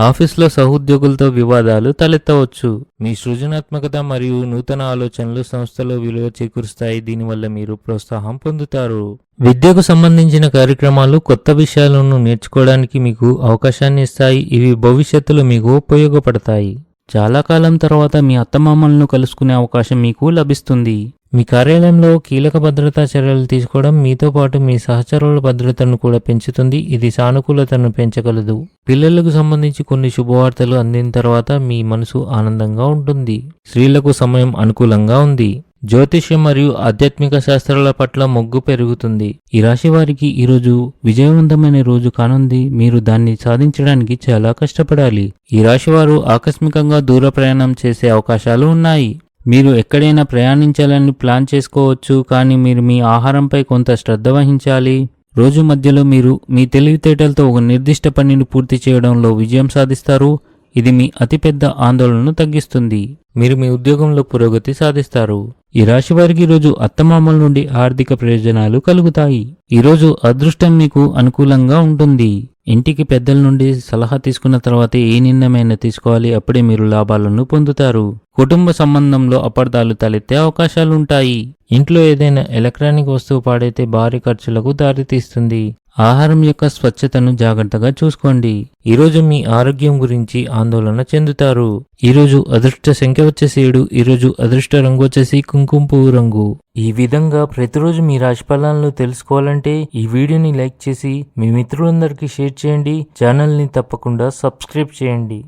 ఆఫీస్లో సహోద్యోగులతో వివాదాలు తలెత్తవచ్చు. మీ సృజనాత్మకత మరియు నూతన ఆలోచనలు సంస్థలో విలువ చేకూరుస్తాయి. దీనివల్ల మీరు ప్రోత్సాహం పొందుతారు. విద్యకు సంబంధించిన కార్యక్రమాలు కొత్త విషయాలను నేర్చుకోవడానికి మీకు అవకాశాన్ని ఇస్తాయి. ఇవి భవిష్యత్తులో మీకు ఉపయోగపడతాయి. చాలా కాలం తర్వాత మీ అత్తమామలను కలుసుకునే అవకాశం మీకు లభిస్తుంది. మీ కార్యాలయంలో కీలక భద్రతా చర్యలు తీసుకోవడం మీతో పాటు మీ సహచరుల భద్రతను కూడా పెంచుతుంది. ఇది సానుకూలతను పెంచగలదు. పిల్లలకు సంబంధించి కొన్ని శుభవార్తలు అందిన తర్వాత మీ మనసు ఆనందంగా ఉంటుంది. స్త్రీలకు సమయం అనుకూలంగా ఉంది. జ్యోతిష్యం మరియు ఆధ్యాత్మిక శాస్త్రాల పట్ల మొగ్గు పెరుగుతుంది. ఈ రాశి వారికి ఈరోజు విజయవంతమైన రోజు కానుంది. మీరు దాన్ని సాధించడానికి చాలా కష్టపడాలి. ఈ రాశి వారు ఆకస్మికంగా దూర ప్రయాణం చేసే అవకాశాలు ఉన్నాయి. మీరు ఎక్కడైనా ప్రయాణించాలని ప్లాన్ చేసుకోవచ్చు కానీ మీరు మీ ఆహారంపై కొంత శ్రద్ధ వహించాలి. రోజు మధ్యలో మీరు మీ తెలివితేటలతో ఒక నిర్దిష్ట పనిని పూర్తి చేయడంలో విజయం సాధిస్తారు. ఇది మీ అతిపెద్ద ఆందోళనను తగ్గిస్తుంది. మీరు మీ ఉద్యోగంలో పురోగతి సాధిస్తారు. ఈ రాశి వారికి రోజు అత్తమామల నుండి ఆర్థిక ప్రయోజనాలు కలుగుతాయి. ఈరోజు అదృష్టం మీకు అనుకూలంగా ఉంటుంది. ఇంటికి పెద్దల నుండి సలహా తీసుకున్న తర్వాత ఏ నిర్ణయమైనా తీసుకోవాలి అప్పుడే మీరు లాభాలను పొందుతారు. కుటుంబ సంబంధంలో అపార్థాలు తలెత్తే అవకాశాలుంటాయి. ఇంట్లో ఏదైనా ఎలక్ట్రానిక్ వస్తువు పాడైతే భారీ ఖర్చులకు దారితీస్తుంది. ఆహారం యొక్క స్వచ్ఛతను జాగ్రత్తగా చూసుకోండి. ఈరోజు మీ ఆరోగ్యం గురించి ఆందోళన చెందుతారు. ఈరోజు అదృష్ట సంఖ్య వచ్చేసి ఏడు ఈరోజు అదృష్ట రంగు వచ్చేసి కుంకుమ పువ్వు రంగు. ఈ విధంగా ప్రతిరోజు మీ రాశి ఫలాలను తెలుసుకోవాలంటే ఈ వీడియోని లైక్ చేసి మీ మిత్రులందరికీ షేర్ చేయండి. ఛానల్ని తప్పకుండా సబ్స్క్రైబ్ చేయండి.